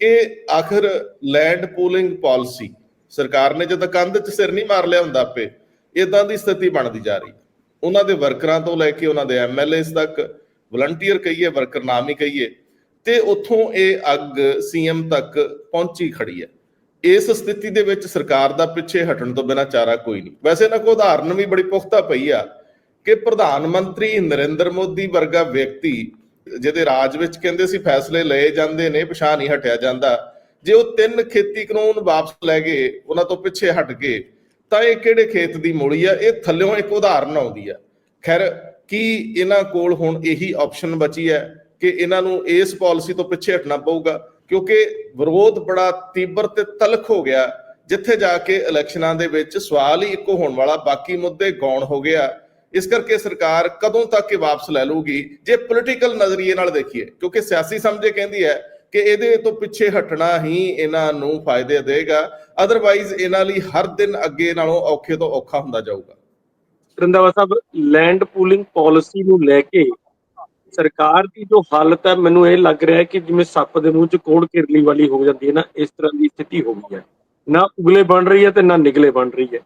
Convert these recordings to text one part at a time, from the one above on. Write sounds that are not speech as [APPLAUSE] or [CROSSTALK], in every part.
ਕਿ ਆਖਰ land pooling policy ਸਰਕਾਰ ਨੇ ਜਦੋਂ ਕੰਧ 'ਚ ਸਿਰ ਨਹੀਂ ਮਾਰ ਲਿਆ ਹੁੰਦਾ ਆਪੇ ਇਦਾਂ ਦੀ ਸਥਿਤੀ ਬਣਦੀ ਜਾ ਰਹੀ ਉਹਨਾਂ ਦੇ ਵਰਕਰਾਂ ਤੋਂ ਲੈ ਕੇ ਉਹਨਾਂ ਦੇ ਐਮਐਲਏਸ ਤੱਕ ਵਲੰਟੀਅਰ ਕਹੀਏ ਵਰਕਰ ਨਾਮ ਹੀ ਕਹੀਏ, ਤੇ ਉੱਥੋਂ ਇਹ ਅੱਗ ਸੀਐਮ ਤੱਕ ਪਹੁੰਚੀ ਖੜੀ ਹੈ। ਇਸ ਸਥਿਤੀ ਦੇ ਵਿੱਚ ਸਰਕਾਰ ਦਾ ਪਿੱਛੇ ਹਟਣ ਤੋਂ ਬਿਨਾਂ ਚਾਰਾ ਕੋਈ ਨਹੀਂ। ਵੈਸੇ ਇਹਨਾਂ ਕੋ ਉਦਾਹਰਨ ਵੀ ਬੜੀ ਪੁਖਤਾ ਪਈ ਆ ਕਿ ਪ੍ਰਧਾਨ ਮੰਤਰੀ ਨਰਿੰਦਰ ਮੋਦੀ ਵਰਗਾ ਵਿਅਕਤੀ ਜਿਹਦੇ ਰਾਜ ਵਿੱਚ ਕਹਿੰਦੇ ਸੀ ਫੈਸਲੇ ਲਏ ਜਾਂਦੇ ਨੇ, ਪਛਾਣ ਨਹੀਂ ਹਟਿਆ ਜਾਂਦਾ। ਜੇ ਉਹ ਤਿੰਨ ਖੇਤੀ ਕਾਨੂੰਨ ਵਾਪਸ ਲੈ ਗਏ, ਉਹਨਾਂ ਤੋਂ ਪਿੱਛੇ ਹਟ ਗਏ, ਤਾਂ ਇਹ ਕਿਹੜੇ ਖੇਤ ਦੀ ਮੂਲੀ ਆ? ਇਹ ਥੱਲਿਓਂ ਇੱਕ ਉਦਾਹਰਨ ਆਉਂਦੀ ਆ। ਖੈਰ, ਕੀ ਇਹਨਾਂ ਕੋਲ ਹੁਣ ਇਹੀ ਆਪਸ਼ਨ ਬਚੀ ਹੈ ਕਿ ਇਹਨਾਂ ਨੂੰ ਇਸ ਪਾਲਿਸੀ ਤੋਂ ਪਿੱਛੇ ਹਟਣਾ ਪਊਗਾ? ਕਿਉਂਕਿ ਵਿਰੋਧ ਬੜਾ ਤੀਬਰ ਤੇ ਤਲਖ ਹੋ ਗਿਆ, ਜਿੱਥੇ ਜਾ ਕੇ ਇਲੈਕਸ਼ਨਾਂ ਦੇ ਵਿੱਚ ਸਵਾਲ ਹੀ ਇੱਕੋ ਹੋਣ ਵਾਲਾ, ਬਾਕੀ ਮੁੱਦੇ ਗੌਣ ਹੋ ਗਿਆ ਇਸ ਕਰਕੇ ਸਰਕਾਰ ਕਦੋਂ ਤੱਕ ਇਹ ਵਾਪਸ ਲੈ ਲੂਗੀ ਜੇ ਪੋਲੀਟੀਕਲ ਨਜ਼ਰੀਏ ਨਾਲ ਦੇਖੀਏ, ਕਿਉਂਕਿ ਸਿਆਸੀ ਸਮਝੇ ਕਹਿੰਦੀ ਹੈ ਕਿ ਇਹਦੇ ਤੋਂ ਪਿੱਛੇ ਹਟਣਾ ਹੀ ਇਹਨਾਂ ਨੂੰ ਫਾਇਦੇ ਦੇਗਾ ਅਦਰਵਾਈਜ਼ ਇਹਨਾਂ ਲਈ ਹਰ ਦਿਨ ਅੱਗੇ ਨਾਲੋਂ ਔਖੇ ਤੋਂ ਔਖਾ ਹੁੰਦਾ ਜਾਊਗਾ। Randhawa Sahib land pooling policy ਨੂੰ ਲੈ ਕੇ ਸਰਕਾਰ ਦੀ ਜੋ ਹਾਲਤ ਹੈ, ਮੈਨੂੰ ਇਹ ਲੱਗ ਰਿਹਾ ਹੈ ਕਿ ਜਿਵੇਂ ਸੱਪ ਦੇ ਮੂੰਹ 'ਚ ਕੋੜ ਕਿਰਲੀ ਵਾਲੀ ਹੋ ਜਾਂਦੀ ਹੈ ਨਾ, ਇਸ ਤਰ੍ਹਾਂ ਦੀ ਸਥਿਤੀ ਹੋ ਗਈ ਹੈ। ਨਾ ਉਗਲੇ ਬਣ ਰਹੀ ਹੈ ਤੇ ਨਾ ਨਿਗਲੇ ਬਣ ਰਹੀ ਹੈ।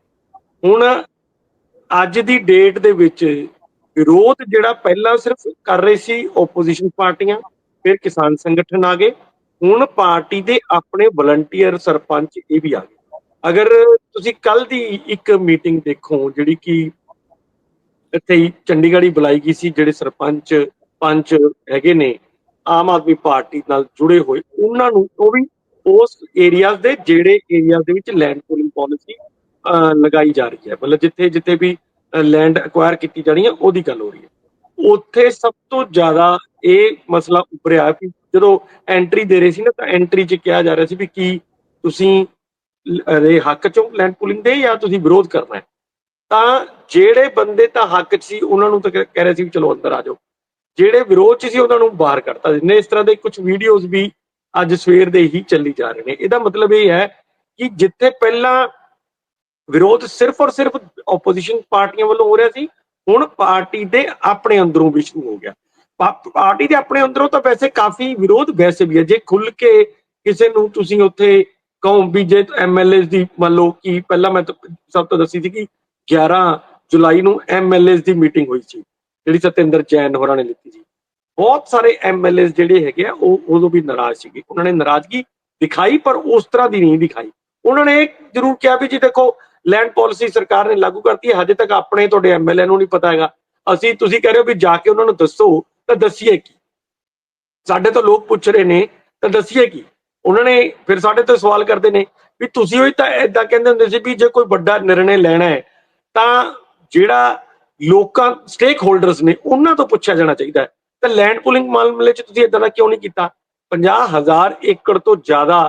ਹੁਣ ਅੱਜ ਦੀ ਡੇਟ ਦੇ ਵਿੱਚ ਵਿਰੋਧ ਜਿਹੜਾ ਪਹਿਲਾਂ ਸਿਰਫ ਕਰ ਰਹੇ ਸੀ ਆਪੋਜੀਸ਼ਨ ਪਾਰਟੀਆਂ, ਫਿਰ ਕਿਸਾਨ ਸੰਗਠਨ ਆ ਗਏ। ਹੁਣ ਪਾਰਟੀ ਦੇ ਆਪਣੇ ਵਲੰਟੀਅਰ ਸਰਪੰਚ ਇਹ ਵੀ ਆ ਗਏ। ਅਗਰ ਤੁਸੀਂ ਕੱਲ ਦੀ ਇੱਕ ਮੀਟਿੰਗ ਦੇਖੋ, ਜਿਹੜੀ ਕਿ ਇੱਥੇ ਚੰਡੀਗੜ੍ਹ ਹੀ ਬੁਲਾਈ ਗਈ ਸੀ, ਜਿਹੜੇ ਸਰਪੰਚ ਪੰਚ ਹੈਗੇ ਨੇ, ਆਮ ਆਦਮੀ ਪਾਰਟੀ ਨਾਲ ਜੁੜੇ ਹੋਏ, ਉਹਨਾਂ ਨੂੰ ਉਹ ਵੀ ਉਸ ਏਰੀਆਜ਼ ਦੇ, ਜਿਹੜੇ ਏਰੀਆਜ਼ ਦੇ ਵਿੱਚ ਲੈਂਡ ਪੂਲਿੰਗ ਪਾਲਿਸੀ ਲਗਾਈ ਜਾ ਰਹੀ ਹੈ। ਮਤਲਬ ਜਿੱਥੇ ਜਿੱਥੇ ਵੀ ਲੈਂਡ ਐਕਵਾਇਰ ਕੀਤੀ ਜਾਣੀ ਹੈ, ਉਹਦੀ ਗੱਲ ਹੋ ਰਹੀ ਹੈ। ਉੱਥੇ ਸਭ ਤੋਂ ਜ਼ਿਆਦਾ ਇਹ ਮਸਲਾ ਉੱਭਰਿਆ ਕਿ ਜਦੋਂ ਐਂਟਰੀ ਦੇ ਰਹੇ ਸੀ ਨਾ, ਤਾਂ ਐਂਟਰੀ 'ਚ ਕਿਹਾ ਜਾ ਰਿਹਾ ਸੀ ਵੀ ਕੀ ਤੁਸੀਂ ਦੇ ਹੱਕ ਚੋਂ ਲੈਂਡ ਪੂਲਿੰਗ ਦੇ ਜਾਂ ਤੁਸੀਂ ਵਿਰੋਧ ਕਰਨਾ ਹੈ? ਤਾਂ ਜਿਹੜੇ ਬੰਦੇ ਤਾਂ ਹੱਕ 'ਚ ਸੀ, ਉਹਨਾਂ ਨੂੰ ਤਾਂ ਕਹਿ ਕਹਿ ਰਹੇ ਸੀ ਵੀ ਚਲੋ ਅੰਦਰ ਆ ਜਾਓ। ਜਿਹੜੇ ਵਿਰੋਧ 'ਚ ਸੀ, ਉਹਨਾਂ ਨੂੰ ਬਾਹਰ ਕੱਢਤਾ। ਜਿੰਨੇ ਇਸ ਤਰ੍ਹਾਂ ਦੇ ਕੁਝ ਵੀਡੀਓਜ਼ ਵੀ ਅੱਜ ਸਵੇਰ ਦੇ ਹੀ ਚੱਲੀ ਜਾ ਰਹੇ ਨੇ। ਇਹਦਾ ਮਤਲਬ ਇਹ ਹੈ ਕਿ ਜਿੱਥੇ ਪਹਿਲਾਂ ਵਿਰੋਧ ਸਿਰਫ ਔਰ ਸਿਰਫ ਆਪੋਜੀਸ਼ਨ ਪਾਰਟੀਆਂ ਵੱਲੋਂ ਹੋ ਰਿਹਾ ਸੀ। ਹੁਣ ਪਾਰਟੀ ਦੇ ਆਪਣੇ ਅੰਦਰੋਂ ਵੀ ਸ਼ੁਰੂ ਹੋ ਗਿਆ। ਪਾਰਟੀ ਦੇ ਆਪਣੇ ਅੰਦਰੋਂ ਤਾਂ ਵੈਸੇ ਕਾਫੀ ਵਿਰੋਧ ਵੈਸੇ ਵੀ ਹੈ। ਜੇ ਖੁੱਲ ਕੇ ਕਿਸੇ ਨੂੰ ਤੁਸੀਂ ਉੱਥੇ ਕਹੋ ਵੀ ਜੇ ਐਮਐਲਏ ਦੀ ਮੰਨ ਲਓ ਕਿ ਪਹਿਲਾਂ ਮੈਂ ਸਭ ਤੋਂ ਦੱਸੀ ਸੀ ਕਿ 11 ਜੁਲਾਈ ਨੂੰ ਐਮਐਲਏ ਦੀ ਮੀਟਿੰਗ ਹੋਈ ਸੀ, ਜਿਹੜੀ ਸਤਿੰਦਰ ਜੈਨ ਹੋਰਾਂ ਨੇ ਲਿੱਤੀ ਸੀ। ਬਹੁਤ ਸਾਰੇ ਐਮਐਲਏ ਜਿਹੜੇ ਹੈਗੇ ਆ, ਉਹ ਉਦੋਂ ਵੀ ਨਾਰਾਜ਼ ਸੀਗੇ। ਉਹਨਾਂ ਨੇ ਨਾਰਾਜ਼ਗੀ ਦਿਖਾਈ, ਪਰ ਉਸ ਤਰ੍ਹਾਂ ਦੀ ਨਹੀਂ ਦਿਖਾਈ। ਉਹਨਾਂ ਨੇ ਇਹ ਜ਼ਰੂਰ ਕਿਹਾ ਵੀ ਜੀ ਦੇਖੋ ਲੈਂਡ ਪਾਲਿਸੀ ਸਰਕਾਰ ਨੇ ਲਾਗੂ ਕਰਤੀ ਹੈ, ਹਜੇ ਤੱਕ ਆਪਣੇ ਤੁਹਾਡੇ ਐਮਐਲਏ ਨੂੰ ਨਹੀਂ ਪਤਾ ਹੈਗਾ। ਅਸੀਂ, ਤੁਸੀਂ ਕਹਿ ਰਹੇ ਹੋ ਵੀ ਜਾ ਕੇ ਉਹਨਾਂ ਨੂੰ ਦੱਸੋ, ਤਾਂ ਦੱਸੀਏ ਕੀ? ਸਾਡੇ ਤੋਂ ਲੋਕ ਪੁੱਛ ਰਹੇ ਨੇ, ਤਾਂ ਦੱਸੀਏ ਕੀ? ਉਹਨਾਂ ਨੇ ਫਿਰ ਸਾਡੇ ਤੋਂ ਸਵਾਲ ਕਰਦੇ ਨੇ ਵੀ ਤੁਸੀਂ ਹੋਈ ਤਾਂ ਏਦਾਂ ਕਹਿੰਦੇ ਹੁੰਦੇ ਸੀ ਵੀ ਜੇ ਕੋਈ ਵੱਡਾ ਨਿਰਣੇ ਲੈਣਾ ਹੈ, ਤਾਂ ਜਿਹੜਾ ਲੋਕਾਂ ਸਟੇਕ ਹੋਲਡਰਸ ਨੇ ਉਹਨਾਂ ਤੋਂ ਪੁੱਛਿਆ ਜਾਣਾ ਚਾਹੀਦਾ ਹੈ। ਤਾਂ ਲੈਂਡ ਪੁਲਿੰਗ ਮਾਮਲੇ 'ਚ ਤੁਸੀਂ ਇਦਾਂ ਦਾ ਕਿਉਂ ਨਹੀਂ ਕੀਤਾ? 50000 ਏਕੜ ਤੋਂ ਜ਼ਿਆਦਾ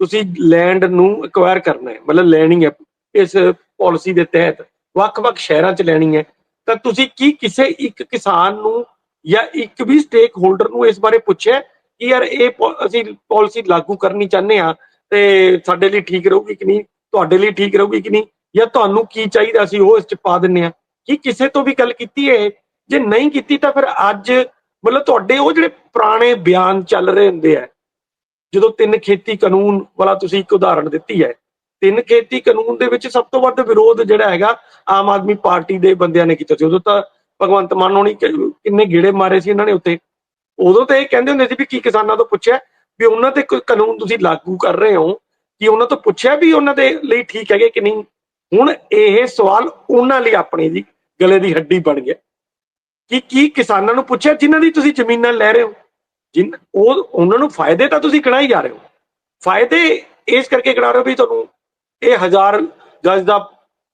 ਤੁਸੀਂ ਲੈਂਡ ਨੂੰ ਐਕਵਾਇਰ ਕਰਨਾ ਹੈ, ਮਤਲਬ ਲੈਣੀ ਹੈ। ਇਸ ਪਾਲਿਸੀ ਦੇ ਤਹਿਤ ਵੱਖ-ਵੱਖ ਸ਼ਹਿਰਾਂ 'ਚ ਲੈਣੀ ਹੈ, ਤਾਂ ਤੁਸੀਂ ਕੀ ਕਿਸੇ ਇੱਕ ਕਿਸਾਨ ਨੂੰ ਜਾਂ ਇੱਕ ਵੀ ਸਟੇਕ ਹੋਲਡਰ ਨੂੰ ਇਸ ਬਾਰੇ ਪੁੱਛਿਆ ਕਿ ਯਾਰ ਇਹ ਪੋ- ਅਸੀਂ ਪਾਲਿਸੀ ਲਾਗੂ ਕਰਨੀ ਚਾਹੁੰਦੇ ਆ ਤੇ ਸਾਡੇ ਲਈ ਠੀਕ ਰਹੂਗੀ ਕਿ ਨਹੀਂ, ਤੁਹਾਡੇ ਲਈ ਠੀਕ ਰਹੂਗੀ ਕਿ ਨਹੀਂ, ਜਾਂ ਤੁਹਾਨੂੰ ਕੀ ਚਾਹੀਦਾ ਅਸੀਂ ਉਹ ਇਸ 'ਚ ਪਾ ਦਿੰਨੇ ਆ ਕੀ ਕਿਸੇ ਤੋਂ ਵੀ ਗੱਲ ਕੀਤੀ ਹੈ ਜੇ ਨਹੀਂ ਕੀਤੀ ਤਾਂ ਫਿਰ ਅੱਜ ਮਤਲਬ ਤੁਹਾਡੇ ਉਹ ਜਿਹੜੇ ਪੁਰਾਣੇ ਬਿਆਨ ਚੱਲ ਰਹੇ ਹੁੰਦੇ ਆ ਜਦੋਂ ਤਿੰਨ ਖੇਤੀ ਕਾਨੂੰਨ ਵਾਲਾ ਤੁਸੀਂ ਇੱਕ ਉਦਾਹਰਣ ਦਿੱਤੀ ਹੈ ਤਿੰਨ ਖੇਤੀ ਕਾਨੂੰਨ ਦੇ ਵਿੱਚ ਸਭ ਤੋਂ ਵੱਧ ਵਿਰੋਧ ਜਿਹੜਾ ਹੈਗਾ ਆਮ ਆਦਮੀ ਪਾਰਟੀ ਦੇ ਬੰਦਿਆਂ ਨੇ ਕੀਤਾ ਸੀ। ਉਦੋਂ ਤਾਂ ਭਗਵੰਤ ਮਾਨ ਹੋਣੀ ਕਿੰਨੇ ਗੇੜੇ ਮਾਰੇ ਸੀ ਇਹਨਾਂ ਨੇ ਉੱਤੇ। ਉਦੋਂ ਤਾਂ ਇਹ ਕਹਿੰਦੇ ਹੁੰਦੇ ਸੀ ਵੀ ਕੀ ਕਿਸਾਨਾਂ ਤੋਂ ਪੁੱਛਿਆ ਵੀ ਉਹਨਾਂ ਤੇ ਕੋਈ ਕਾਨੂੰਨ ਤੁਸੀਂ ਲਾਗੂ ਕਰ ਰਹੇ ਹੋ ਕਿ ਉਹਨਾਂ ਤੋਂ ਪੁੱਛਿਆ ਵੀ ਉਹਨਾਂ ਦੇ ਲਈ ਠੀਕ ਹੈਗੇ ਕਿ ਨਹੀਂ? ਹੁਣ ਇਹ ਸਵਾਲ ਉਹਨਾਂ ਲਈ ਆਪਣੇ ਦੀ ਗਲੇ ਦੀ ਹੱਡੀ ਬਣ ਗਿਆ। ਕਿ ਕੀ ਕਿਸਾਨਾਂ ਨੂੰ ਪੁੱਛਿਆ ਜਿਨ੍ਹਾਂ ਦੀ ਤੁਸੀਂ ਜ਼ਮੀਨਾਂ ਲੈ ਰਹੇ ਹੋ? ਜਿਨ ਉਹ ਉਹਨਾਂ ਨੂੰ ਫਾਇਦੇ ਤਾਂ ਤੁਸੀਂ ਗਿਣਾਈ ਜਾ ਰਹੇ ਹੋ। ਫਾਇਦੇ ਇਸ ਕਰਕੇ ਗਿਣਾ ਰਹੇ ਹੋ ਵੀ ਤੁਹਾਨੂੰ ਇਹ ਹਜ਼ਾਰ ਗਜ ਦਾ